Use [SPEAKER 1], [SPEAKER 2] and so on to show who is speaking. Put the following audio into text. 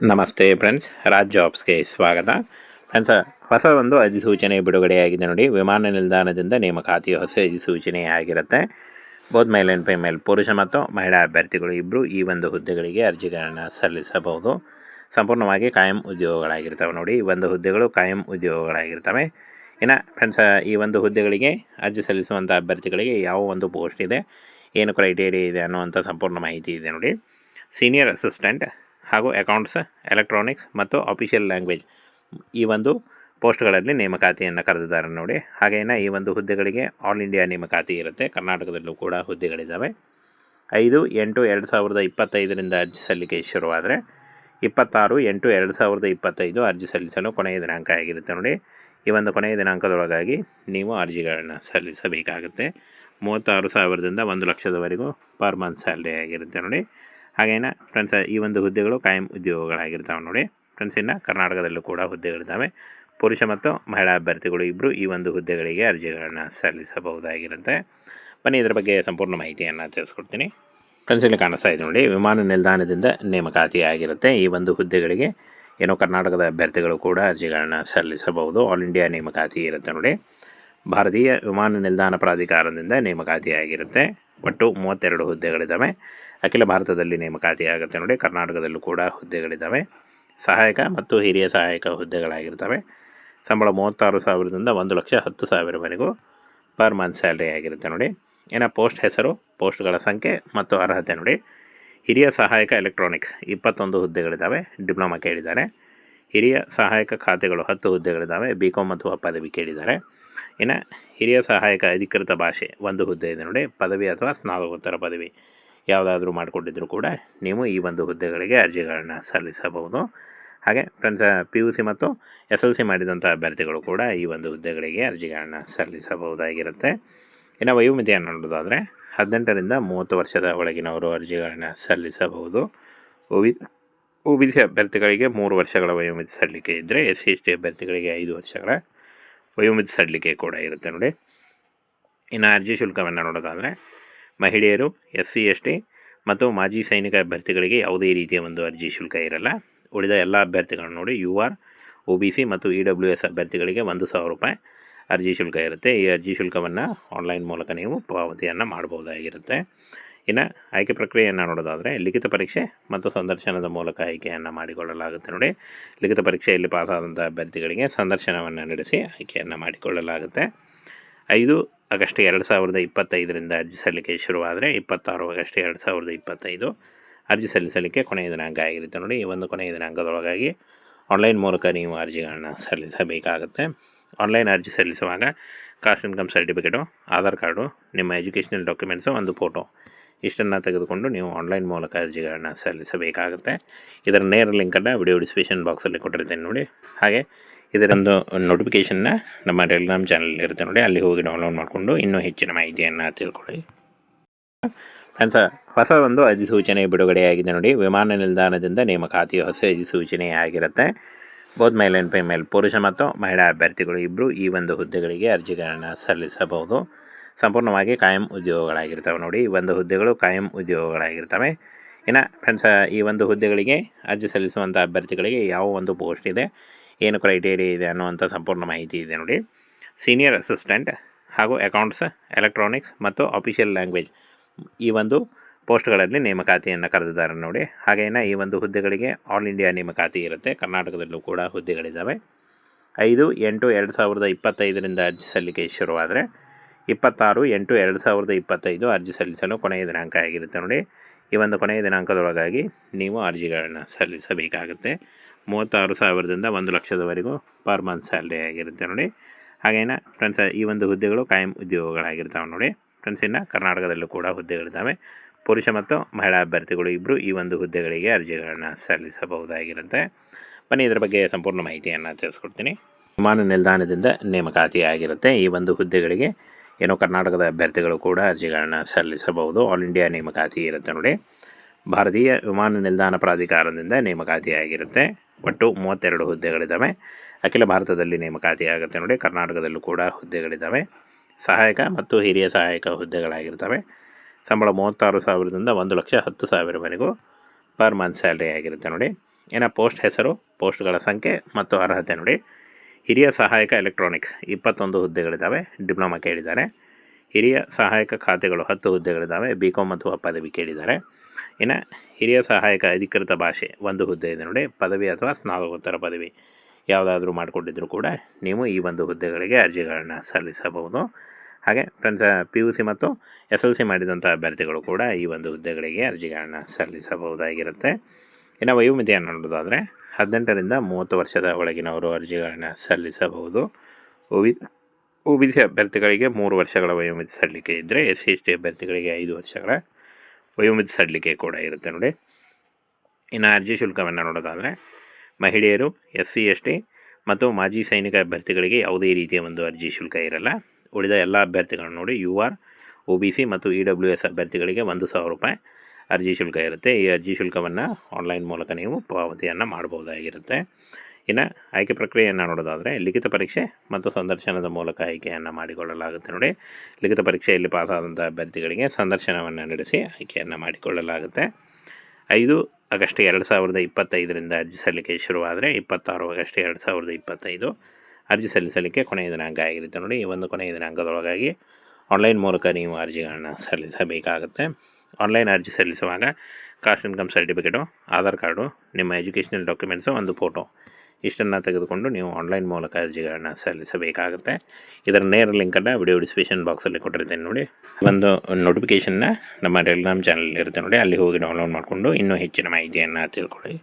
[SPEAKER 1] ನಮಸ್ತೆ ಫ್ರೆಂಡ್ಸ್, ರಾಜ್ ಜಾಬ್ಸ್ಗೆ ಸ್ವಾಗತ. ಫ್ರೆಂಡ್ಸ್, ಹೊಸ ಒಂದು ಅಧಿಸೂಚನೆ ಬಿಡುಗಡೆಯಾಗಿದೆ ನೋಡಿ. ವಿಮಾನ ನಿಲ್ದಾಣದಿಂದ ನೇಮಕಾತಿಯ ಹೊಸ ಅಧಿಸೂಚನೆ ಆಗಿರುತ್ತೆ. ಬೋಧ ಮೇಲ್ ಆ್ಯಂಡ್ ಫಿಮೇಲ್ ಪುರುಷ ಮತ್ತು ಮಹಿಳಾ ಅಭ್ಯರ್ಥಿಗಳು ಇಬ್ಬರು ಈ ಒಂದು ಹುದ್ದೆಗಳಿಗೆ ಅರ್ಜಿಗಳನ್ನು ಸಲ್ಲಿಸಬಹುದು. ಸಂಪೂರ್ಣವಾಗಿ ಕಾಯಂ ಉದ್ಯೋಗಗಳಾಗಿರ್ತವೆ ನೋಡಿ. ಈ ಒಂದು ಹುದ್ದೆಗಳು ಕಾಯಂ ಉದ್ಯೋಗಗಳಾಗಿರ್ತವೆ. ಇನ್ನು ಫ್ರೆಂಡ್ಸ್, ಈ ಒಂದು ಹುದ್ದೆಗಳಿಗೆ ಅರ್ಜಿ ಸಲ್ಲಿಸುವಂಥ ಅಭ್ಯರ್ಥಿಗಳಿಗೆ ಯಾವ ಒಂದು ಪೋಸ್ಟ್ ಇದೆ, ಏನು ಕ್ರೈಟೇರಿಯಾ ಇದೆ ಅನ್ನುವಂಥ ಸಂಪೂರ್ಣ ಮಾಹಿತಿ ಇದೆ ನೋಡಿ. ಸೀನಿಯರ್ ಅಸಿಸ್ಟೆಂಟ್ ಹಾಗೂ ಅಕೌಂಟ್ಸ್ ಎಲೆಕ್ಟ್ರಾನಿಕ್ಸ್ ಮತ್ತು ಅಫಿಷಿಯಲ್ ಲ್ಯಾಂಗ್ವೇಜ್ ಈ ಒಂದು ಪೋಸ್ಟ್ಗಳಲ್ಲಿ ನೇಮಕಾತಿಯನ್ನು ಕರೆದಿದ್ದಾರೆ ನೋಡಿ. ಹಾಗೇನ ಈ ಒಂದು ಹುದ್ದೆಗಳಿಗೆ ಆಲ್ ಇಂಡಿಯಾ ನೇಮಕಾತಿ ಇರುತ್ತೆ. ಕರ್ನಾಟಕದಲ್ಲೂ ಕೂಡ ಹುದ್ದೆಗಳಿದ್ದಾವೆ. ಐದು, ಎಂಟು, ಎರಡು ಸಾವಿರದ ಇಪ್ಪತ್ತೈದರಿಂದ ಅರ್ಜಿ ಸಲ್ಲಿಕೆ ಶುರುವಾದರೆ ಇಪ್ಪತ್ತಾರು, ಎಂಟು, ಎರಡು ಸಾವಿರದ ಇಪ್ಪತ್ತೈದು ಅರ್ಜಿ ಸಲ್ಲಿಸಲು ಕೊನೆಯ ದಿನಾಂಕ ಆಗಿರುತ್ತೆ ನೋಡಿ. ಈ ಒಂದು ಕೊನೆಯ ದಿನಾಂಕದೊಳಗಾಗಿ ನೀವು ಅರ್ಜಿಗಳನ್ನು ಸಲ್ಲಿಸಬೇಕಾಗುತ್ತೆ. ಮೂವತ್ತಾರು ಸಾವಿರದಿಂದ ಒಂದು ಲಕ್ಷದವರೆಗೂ ಪರ್ ಮಂತ್ ಸ್ಯಾಲ್ರಿ ಆಗಿರುತ್ತೆ ನೋಡಿ. ಹಾಗೇನ ಫ್ರೆಂಡ್ಸ್ ಈ ಒಂದು ಹುದ್ದೆಗಳು ಕಾಯಂ ಉದ್ಯೋಗಗಳಾಗಿರ್ತಾವೆ ನೋಡಿ. ಫ್ರೆಂಡ್ಸ್ ಇನ್ನು ಕರ್ನಾಟಕದಲ್ಲೂ ಕೂಡ ಹುದ್ದೆಗಳಿದ್ದಾವೆ. ಪುರುಷ ಮತ್ತು ಮಹಿಳಾ ಅಭ್ಯರ್ಥಿಗಳು ಇಬ್ಬರು ಈ ಒಂದು ಹುದ್ದೆಗಳಿಗೆ ಅರ್ಜಿಗಳನ್ನು ಸಲ್ಲಿಸಬಹುದಾಗಿರುತ್ತೆ. ಬನ್ನಿ, ಇದರ ಬಗ್ಗೆ ಸಂಪೂರ್ಣ ಮಾಹಿತಿಯನ್ನು ತಿಳಿಸ್ಕೊಡ್ತೀನಿ. ಫ್ರೆಂಡ್ಸ್ ಇಲ್ಲಿ ಕಾಣಿಸ್ತಾ ಇದೆ ನೋಡಿ, ವಿಮಾನ ನಿಲ್ದಾಣದಿಂದ ನೇಮಕಾತಿ ಆಗಿರುತ್ತೆ. ಈ ಒಂದು ಹುದ್ದೆಗಳಿಗೆ ಏನೋ ಕರ್ನಾಟಕದ ಅಭ್ಯರ್ಥಿಗಳು ಕೂಡ ಅರ್ಜಿಗಳನ್ನು ಸಲ್ಲಿಸಬಹುದು. ಆಲ್ ಇಂಡಿಯಾ ನೇಮಕಾತಿ ಇರುತ್ತೆ ನೋಡಿ. ಭಾರತೀಯ ವಿಮಾನ ನಿಲ್ದಾಣ ಪ್ರಾಧಿಕಾರದಿಂದ ನೇಮಕಾತಿ ಆಗಿರುತ್ತೆ. ಒಟ್ಟು ಮೂವತ್ತೆರಡು ಹುದ್ದೆಗಳಿದ್ದಾವೆ. ಅಖಿಲ ಭಾರತದಲ್ಲಿ ನೇಮಕಾತಿಯಾಗುತ್ತೆ ನೋಡಿ. ಕರ್ನಾಟಕದಲ್ಲೂ ಕೂಡ ಹುದ್ದೆಗಳಿದ್ದಾವೆ. ಸಹಾಯಕ ಮತ್ತು ಹಿರಿಯ ಸಹಾಯಕ ಹುದ್ದೆಗಳಾಗಿರ್ತವೆ. ಸಂಬಳ ಮೂವತ್ತಾರು ಸಾವಿರದಿಂದ ಒಂದು ಲಕ್ಷ ಹತ್ತು ಸಾವಿರವರೆಗೂ ಪರ್ ಮಂತ್ ಸ್ಯಾಲ್ರಿ ಆಗಿರುತ್ತೆ ನೋಡಿ. ಇನ್ನು ಪೋಸ್ಟ್ ಹೆಸರು, ಪೋಸ್ಟ್ಗಳ ಸಂಖ್ಯೆ ಮತ್ತು ಅರ್ಹತೆ ನೋಡಿ. ಹಿರಿಯ ಸಹಾಯಕ ಎಲೆಕ್ಟ್ರಾನಿಕ್ಸ್ ಇಪ್ಪತ್ತೊಂದು ಹುದ್ದೆಗಳಿದ್ದಾವೆ. ಡಿಪ್ಲೊಮಾ ಕೇಳಿದ್ದಾರೆ. ಹಿರಿಯ ಸಹಾಯಕ ಖಾತೆಗಳು ಹತ್ತು ಹುದ್ದೆಗಳಿದ್ದಾವೆ. ಬಿ ಕಾಮ್ ಅಥವಾ ಪದವಿ ಕೇಳಿದ್ದಾರೆ. ಇನ್ನು ಹಿರಿಯ ಸಹಾಯಕ ಅಧಿಕೃತ ಭಾಷೆ ಒಂದು ಹುದ್ದೆ ಇದೆ ನೋಡಿ. ಪದವಿ ಅಥವಾ ಸ್ನಾತಕೋತ್ತರ ಪದವಿ. ಯಾವುದಾದ್ರೂ ಮಾಡಿಕೊಂಡಿದ್ದರೂ ಕೂಡ ನೀವು ಈ ಒಂದು ಹುದ್ದೆಗಳಿಗೆ ಅರ್ಜಿಗಳನ್ನು ಸಲ್ಲಿಸಬಹುದು. ಹಾಗೆ ಫ್ರೆಂಡ್ಸ್ ಪಿ ಯು ಸಿ ಮತ್ತು ಎಸ್ ಎಲ್ ಸಿ ಮಾಡಿದಂಥ ಅಭ್ಯರ್ಥಿಗಳು ಕೂಡ ಈ ಒಂದು ಹುದ್ದೆಗಳಿಗೆ ಅರ್ಜಿಗಳನ್ನು ಸಲ್ಲಿಸಬಹುದಾಗಿರುತ್ತೆ. ಇನ್ನು ವಯೋಮಿತಿಯನ್ನು ನೋಡೋದಾದರೆ ಹದಿನೆಂಟರಿಂದ ಮೂವತ್ತು ವರ್ಷದ ಒಳಗಿನವರು ಅರ್ಜಿಗಳನ್ನು ಸಲ್ಲಿಸಬಹುದು. ಒ ಒ ಬಿ ಸಿ ಅಭ್ಯರ್ಥಿಗಳಿಗೆ ಮೂರು ವರ್ಷಗಳ ವಯೋಮಿತಿ ಸಲ್ಲಿಕೆ ಇದ್ದರೆ ಎಸ್ ಸಿ ಎಸ್ ಟಿ ಅಭ್ಯರ್ಥಿಗಳಿಗೆ ಐದು ವರ್ಷಗಳ ವಯೋಮಿತಿ ಸಲ್ಲಿಕೆ ಕೂಡ ಇರುತ್ತೆ ನೋಡಿ. ಇನ್ನು ಅರ್ಜಿ ಶುಲ್ಕವನ್ನು ನೋಡೋದಾದರೆ ಮಹಿಳೆಯರು ಎಸ್ ಸಿ ಎಸ್ ಟಿ ಮತ್ತು ಮಾಜಿ ಸೈನಿಕ ಅಭ್ಯರ್ಥಿಗಳಿಗೆ ಯಾವುದೇ ರೀತಿಯ ಒಂದು ಅರ್ಜಿ ಶುಲ್ಕ ಇರಲ್ಲ. ಉಳಿದ ಎಲ್ಲ ಅಭ್ಯರ್ಥಿಗಳನ್ನು ನೋಡಿ U R O B C ಮತ್ತು ಇ ಡಬ್ಲ್ಯೂ ಎಸ್ ಅಭ್ಯರ್ಥಿಗಳಿಗೆ ಒಂದು ಸಾವಿರ ರೂಪಾಯಿ ಅರ್ಜಿ ಶುಲ್ಕ ಇರುತ್ತೆ. ಈ ಅರ್ಜಿ ಶುಲ್ಕವನ್ನು ಆನ್ಲೈನ್ ಮೂಲಕ ನೀವು ಪಾವತಿಯನ್ನು ಮಾಡಬಹುದಾಗಿರುತ್ತೆ. ಇನ್ನು ಆಯ್ಕೆ ಪ್ರಕ್ರಿಯೆಯನ್ನು ನೋಡೋದಾದರೆ ಲಿಖಿತ ಪರೀಕ್ಷೆ ಮತ್ತು ಸಂದರ್ಶನದ ಮೂಲಕ ಆಯ್ಕೆಯನ್ನು ಮಾಡಿಕೊಳ್ಳಲಾಗುತ್ತೆ ನೋಡಿ. ಲಿಖಿತ ಪರೀಕ್ಷೆಯಲ್ಲಿ ಪಾಸಾದಂಥ ಅಭ್ಯರ್ಥಿಗಳಿಗೆ ಸಂದರ್ಶನವನ್ನು ನಡೆಸಿ ಆಯ್ಕೆಯನ್ನು ಮಾಡಿಕೊಳ್ಳಲಾಗುತ್ತೆ. ಐದು ಆಗಸ್ಟ್ ಎರಡು ಸಾವಿರದ ಇಪ್ಪತ್ತೈದರಿಂದ ಅರ್ಜಿ ಸಲ್ಲಿಕೆ ಶುರುವಾದರೆ ಇಪ್ಪತ್ತಾರು ಆಗಸ್ಟ್ ಎರಡು ಸಾವಿರದ ಇಪ್ಪತ್ತೈದು ಅರ್ಜಿ ಸಲ್ಲಿಸಲಿಕ್ಕೆ ಕೊನೆಯ ದಿನಾಂಕ ಆಗಿರುತ್ತೆ ನೋಡಿ. ಈ ಒಂದು ಕೊನೆಯ ದಿನಾಂಕದೊಳಗಾಗಿ ಆನ್ಲೈನ್ ಮೂಲಕ ನೀವು ಅರ್ಜಿಗಳನ್ನು ಸಲ್ಲಿಸಬೇಕಾಗುತ್ತೆ. ಆನ್ಲೈನ್ ಅರ್ಜಿ ಸಲ್ಲಿಸುವಾಗ caste, income certificate, Aadhaar card, ನಿಮ್ಮ ಎಜುಕೇಷನಲ್ ಡಾಕ್ಯುಮೆಂಟ್ಸು, ಒಂದು ಫೋಟೋ ಇಷ್ಟನ್ನು ತೆಗೆದುಕೊಂಡು ನೀವು ಆನ್ಲೈನ್ ಮೂಲಕ ಅರ್ಜಿಗಳನ್ನು ಸಲ್ಲಿಸಬೇಕಾಗುತ್ತೆ. ಇದರ ನೇರ ಲಿಂಕನ್ನು ವಿಡಿಯೋ ಡಿಸ್ಕ್ರಿಪ್ಷನ್ ಬಾಕ್ಸಲ್ಲಿ ಕೊಟ್ಟಿರ್ತೀನಿ ನೋಡಿ. ಹಾಗೆ ಇದರೊಂದು ನೋಟಿಫಿಕೇಷನ್ನ ನಮ್ಮ ಟೆಲಿಗ್ರಾಮ್ ಚಾನಲ್ ಇರುತ್ತೆ ನೋಡಿ, ಅಲ್ಲಿ ಹೋಗಿ ಡೌನ್ಲೋಡ್ ಮಾಡಿಕೊಂಡು ಇನ್ನೂ ಹೆಚ್ಚಿನ ಮಾಹಿತಿಯನ್ನು ತಿಳ್ಕೊಳ್ಳಿ. ಫ್ರೆಂಡ್ಸ್ ಹೊಸ ಒಂದು ಅಧಿಸೂಚನೆ ಬಿಡುಗಡೆಯಾಗಿದೆ ನೋಡಿ. ವಿಮಾನ ನಿಲ್ದಾಣದಿಂದ ನೇಮಕಾತಿಯ ಹೊಸ ಅಧಿಸೂಚನೆ ಆಗಿರುತ್ತೆ. ಮೇಲೆ ಮೇಲ್ ಆ್ಯಂಡ್ ಪುರುಷ ಮತ್ತು ಮಹಿಳಾ ಅಭ್ಯರ್ಥಿಗಳು ಇಬ್ಬರು ಈ ಒಂದು ಹುದ್ದೆಗಳಿಗೆ ಅರ್ಜಿಗಳನ್ನು ಸಲ್ಲಿಸಬಹುದು. ಸಂಪೂರ್ಣವಾಗಿ ಕಾಯಂ ಉದ್ಯೋಗಗಳಾಗಿರ್ತವೆ ನೋಡಿ. ಈ ಒಂದು ಹುದ್ದೆಗಳು ಕಾಯಂ ಉದ್ಯೋಗಗಳಾಗಿರ್ತವೆ. ಇನ್ನು ಫ್ರೆಂಡ್ಸ್ ಈ ಒಂದು ಹುದ್ದೆಗಳಿಗೆ ಅರ್ಜಿ ಸಲ್ಲಿಸುವಂಥ ಅಭ್ಯರ್ಥಿಗಳಿಗೆ ಯಾವ ಒಂದು ಪೋಸ್ಟ್ ಇದೆ? ಏನು ಕ್ರೈಟೇರಿಯಾ ಇದೆ ಅನ್ನುವಂಥ ಸಂಪೂರ್ಣ ಮಾಹಿತಿ ಇದೆ ನೋಡಿ. ಸೀನಿಯರ್ ಅಸಿಸ್ಟೆಂಟ್ ಹಾಗೂ ಅಕೌಂಟ್ಸ್ ಎಲೆಕ್ಟ್ರಾನಿಕ್ಸ್ ಮತ್ತು ಅಫಿಷಿಯಲ್ ಲ್ಯಾಂಗ್ವೇಜ್ ಈ ಒಂದು ಪೋಸ್ಟ್ಗಳಲ್ಲಿ ನೇಮಕಾತಿಯನ್ನು ಕರೆದಿದ್ದಾರೆ ನೋಡಿ. ಹಾಗೇನ ಈ ಒಂದು ಹುದ್ದೆಗಳಿಗೆ ಆಲ್ ಇಂಡಿಯಾ ನೇಮಕಾತಿ ಇರುತ್ತೆ. ಕರ್ನಾಟಕದಲ್ಲೂ ಕೂಡ ಹುದ್ದೆಗಳಿದ್ದಾವೆ. ಐದು, ಎಂಟು, ಎರಡು ಸಾವಿರದ ಇಪ್ಪತ್ತೈದರಿಂದ ಅರ್ಜಿ ಸಲ್ಲಿಕೆ ಶುರುವಾದರೆ ಇಪ್ಪತ್ತಾರು, ಎಂಟು, ಎರಡು ಸಾವಿರದ ಇಪ್ಪತ್ತೈದು ಅರ್ಜಿ ಸಲ್ಲಿಸಲು ಕೊನೆಯ ದಿನಾಂಕ ಆಗಿರುತ್ತೆ ನೋಡಿ. ಈ ಒಂದು ಕೊನೆಯ ದಿನಾಂಕದೊಳಗಾಗಿ ನೀವು ಅರ್ಜಿಗಳನ್ನು ಸಲ್ಲಿಸಬೇಕಾಗುತ್ತೆ. ಮೂವತ್ತಾರು ಸಾವಿರದಿಂದ ಒಂದು ಲಕ್ಷದವರೆಗೂ ಪರ್ ಮಂತ್ ಸ್ಯಾಲ್ರಿ ಆಗಿರುತ್ತೆ ನೋಡಿ. ಹಾಗೇನ ಫ್ರೆಂಡ್ಸ್ ಈ ಒಂದು ಹುದ್ದೆಗಳು ಕಾಯಂ ಉದ್ಯೋಗಗಳಾಗಿರ್ತಾವೆ ನೋಡಿ. ಫ್ರೆಂಡ್ಸ್ ಇನ್ನು ಕರ್ನಾಟಕದಲ್ಲೂ ಕೂಡ ಹುದ್ದೆಗಳಿದ್ದಾವೆ. ಪುರುಷ ಮತ್ತು ಮಹಿಳಾ ಅಭ್ಯರ್ಥಿಗಳು ಇಬ್ಬರು ಈ ಒಂದು ಹುದ್ದೆಗಳಿಗೆ ಅರ್ಜಿಗಳನ್ನು ಸಲ್ಲಿಸಬಹುದಾಗಿರುತ್ತೆ. ಬನ್ನಿ, ಇದರ ಬಗ್ಗೆ ಸಂಪೂರ್ಣ ಮಾಹಿತಿಯನ್ನು ತಿಳಿಸ್ಕೊಡ್ತೀನಿ. ವಿಮಾನ ನಿಲ್ದಾಣದಿಂದ ನೇಮಕಾತಿ ಆಗಿರುತ್ತೆ. ಈ ಒಂದು ಹುದ್ದೆಗಳಿಗೆ ಏನೋ ಕರ್ನಾಟಕದ ಅಭ್ಯರ್ಥಿಗಳು ಕೂಡ ಅರ್ಜಿಗಳನ್ನು ಸಲ್ಲಿಸಬಹುದು. ಆಲ್ ಇಂಡಿಯಾ ನೇಮಕಾತಿ ಇರುತ್ತೆ ನೋಡಿ. ಭಾರತೀಯ ವಿಮಾನ ನಿಲ್ದಾಣ ಪ್ರಾಧಿಕಾರದಿಂದ ನೇಮಕಾತಿಯಾಗಿರುತ್ತೆ. ಒಟ್ಟು ಮೂವತ್ತೆರಡು ಹುದ್ದೆಗಳಿದ್ದಾವೆ ಅಖಿಲ ಭಾರತದಲ್ಲಿ ನೇಮಕಾತಿ ಆಗುತ್ತೆ ನೋಡಿ, ಕರ್ನಾಟಕದಲ್ಲೂ ಕೂಡ ಹುದ್ದೆಗಳಿದ್ದಾವೆ ಸಹಾಯಕ ಮತ್ತು ಹಿರಿಯ ಸಹಾಯಕ ಹುದ್ದೆಗಳಾಗಿರ್ತವೆ. ಸಂಬಳ ಮೂವತ್ತಾರು ಸಾವಿರದಿಂದ ಒಂದು ಲಕ್ಷ ಹತ್ತು ಸಾವಿರವರೆಗೂ ಪರ್ ಮಂತ್ ಸ್ಯಾಲ್ರಿ ಆಗಿರುತ್ತೆ ನೋಡಿ. ಇನ್ನು ಪೋಸ್ಟ್ ಹೆಸರು, ಪೋಸ್ಟ್ಗಳ ಸಂಖ್ಯೆ ಮತ್ತು ಅರ್ಹತೆ ನೋಡಿ. ಹಿರಿಯ ಸಹಾಯಕ ಎಲೆಕ್ಟ್ರಾನಿಕ್ಸ್ ಇಪ್ಪತ್ತೊಂದು ಹುದ್ದೆಗಳಿದ್ದಾವೆ ಡಿಪ್ಲೊಮಾ ಕೇಳಿದ್ದಾರೆ. ಹಿರಿಯ ಸಹಾಯಕ ಖಾತೆಗಳು ಹತ್ತು ಹುದ್ದೆಗಳಿದ್ದಾವೆ ಬಿ ಕಾಮ್ ಅಥವಾ ಪದವಿ ಕೇಳಿದ್ದಾರೆ. ಇನ್ನು ಹಿರಿಯ ಸಹಾಯಕ ಅಧಿಕೃತ ಭಾಷೆ, ಒಂದು ಹುದ್ದೆ ಇದೆ ನೋಡಿ, ಪದವಿ ಅಥವಾ ಸ್ನಾತಕೋತ್ತರ ಪದವಿ. ಯಾವುದಾದ್ರೂ ಮಾಡಿಕೊಂಡಿದ್ರೂ ಕೂಡ ನೀವು ಈ ಒಂದು ಹುದ್ದೆಗಳಿಗೆ ಅರ್ಜಿಗಳನ್ನು ಸಲ್ಲಿಸಬಹುದು. ಹಾಗೆ ಫ್ರೆಂಡ್ಸ್ ಪಿ ಯು ಸಿ ಮತ್ತು ಎಸ್ ಎಲ್ ಸಿ ಮಾಡಿದಂಥ ಅಭ್ಯರ್ಥಿಗಳು ಕೂಡ ಈ ಒಂದು ಹುದ್ದೆಗಳಿಗೆ ಅರ್ಜಿಗಳನ್ನು ಸಲ್ಲಿಸಬಹುದಾಗಿರುತ್ತೆ. ಇನ್ನು ವಯೋಮಿತಿಯನ್ನು ನೋಡೋದಾದರೆ ಹದಿನೆಂಟರಿಂದ ಮೂವತ್ತು ವರ್ಷದ ಒಳಗಿನವರು ಅರ್ಜಿಗಳನ್ನು ಸಲ್ಲಿಸಬಹುದು. O B O B C ಅಭ್ಯರ್ಥಿಗಳಿಗೆ ಮೂರು ವರ್ಷಗಳ ವಯೋಮಿತಿ ಸಲ್ಲಿಕೆ ಇದ್ದರೆ ಎಸ್ ಸಿ ಎಸ್ ಟಿ ಅಭ್ಯರ್ಥಿಗಳಿಗೆ ಐದು ವರ್ಷಗಳ ವಯೋಮಿತಿ ಸಲ್ಲಿಕೆ ಕೂಡ ಇರುತ್ತೆ ನೋಡಿ. ಇನ್ನು ಅರ್ಜಿ ಶುಲ್ಕವನ್ನು ನೋಡೋದಾದರೆ, ಮಹಿಳೆಯರು ಎಸ್ ಸಿ, ಎಸ್ ಟಿ ಮತ್ತು ಮಾಜಿ ಸೈನಿಕ ಅಭ್ಯರ್ಥಿಗಳಿಗೆ ಯಾವುದೇ ರೀತಿಯ ಒಂದು ಅರ್ಜಿ ಶುಲ್ಕ ಇರಲ್ಲ. ಉಳಿದ ಎಲ್ಲ ಅಭ್ಯರ್ಥಿಗಳನ್ನು ನೋಡಿ, U R O B C ಮತ್ತು ಇ ಡಬ್ಲ್ಯೂ ಎಸ್ ಅಭ್ಯರ್ಥಿಗಳಿಗೆ ಒಂದು ಸಾವಿರ ರೂಪಾಯಿ ಅರ್ಜಿ ಶುಲ್ಕ ಇರುತ್ತೆ. ಈ ಅರ್ಜಿ ಶುಲ್ಕವನ್ನು ಆನ್ಲೈನ್ ಮೂಲಕ ನೀವು ಪಾವತಿಯನ್ನು ಮಾಡಬಹುದಾಗಿರುತ್ತೆ. ಇನ್ನು ಆಯ್ಕೆ ಪ್ರಕ್ರಿಯೆಯನ್ನು ನೋಡೋದಾದರೆ ಲಿಖಿತ ಪರೀಕ್ಷೆ ಮತ್ತು ಸಂದರ್ಶನದ ಮೂಲಕ ಆಯ್ಕೆಯನ್ನು ಮಾಡಿಕೊಳ್ಳಲಾಗುತ್ತೆ ನೋಡಿ. ಲಿಖಿತ ಪರೀಕ್ಷೆಯಲ್ಲಿ ಪಾಸಾದಂಥ ಅಭ್ಯರ್ಥಿಗಳಿಗೆ ಸಂದರ್ಶನವನ್ನು ನಡೆಸಿ ಆಯ್ಕೆಯನ್ನು ಮಾಡಿಕೊಳ್ಳಲಾಗುತ್ತೆ. ಐದು ಆಗಸ್ಟ್ ಎರಡು ಸಾವಿರದ ಇಪ್ಪತ್ತೈದರಿಂದ ಅರ್ಜಿ ಸಲ್ಲಿಕೆ ಶುರುವಾದರೆ ಇಪ್ಪತ್ತಾರು ಆಗಸ್ಟ್ ಎರಡು ಸಾವಿರದ ಇಪ್ಪತ್ತೈದು ಅರ್ಜಿ ಸಲ್ಲಿಸಲಿಕ್ಕೆ ಕೊನೆಯ ದಿನಾಂಕ ಆಗಿರುತ್ತೆ ನೋಡಿ. ಈ ಒಂದು ಕೊನೆಯ ದಿನಾಂಕದೊಳಗಾಗಿ ಆನ್ಲೈನ್ ಮೂಲಕ ನೀವು ಅರ್ಜಿಗಳನ್ನು ಸಲ್ಲಿಸಬೇಕಾಗುತ್ತೆ. ಆನ್ಲೈನ್ ಅರ್ಜಿ ಸಲ್ಲಿಸುವಾಗ caste income certificate, Aadhaar card, ನಿಮ್ಮ ಎಜುಕೇಷನಲ್ ಡಾಕ್ಯುಮೆಂಟ್ಸು, ಒಂದು ಫೋಟೋ. ಇಷ್ಟನ್ನು ತೆಗೆದುಕೊಂಡು ನೀವು ಆನ್ಲೈನ್ ಮೂಲಕ ಅರ್ಜಿಗಳನ್ನು ಸಲ್ಲಿಸಬೇಕಾಗುತ್ತೆ. ಇದರ ನೇರ ಲಿಂಕನ್ನು ವಿಡಿಯೋ ಡಿಸ್ಕ್ರಿಪ್ಷನ್ ಬಾಕ್ಸಲ್ಲಿ ಕೊಟ್ಟಿರ್ತೇನೆ ನೋಡಿ. ಒಂದು ನೋಟಿಫಿಕೇಷನ್ನ ನಮ್ಮ ಟೆಲಿಗ್ರಾಮ್ ಚಾನಲ್ ಇರುತ್ತೆ ನೋಡಿ. ಅಲ್ಲಿ ಹೋಗಿ ಡೌನ್ಲೋಡ್ ಮಾಡಿಕೊಂಡು ಇನ್ನೂ ಹೆಚ್ಚಿನ ಮಾಹಿತಿಯನ್ನು ತಿಳ್ಕೊಳ್ಳಿ.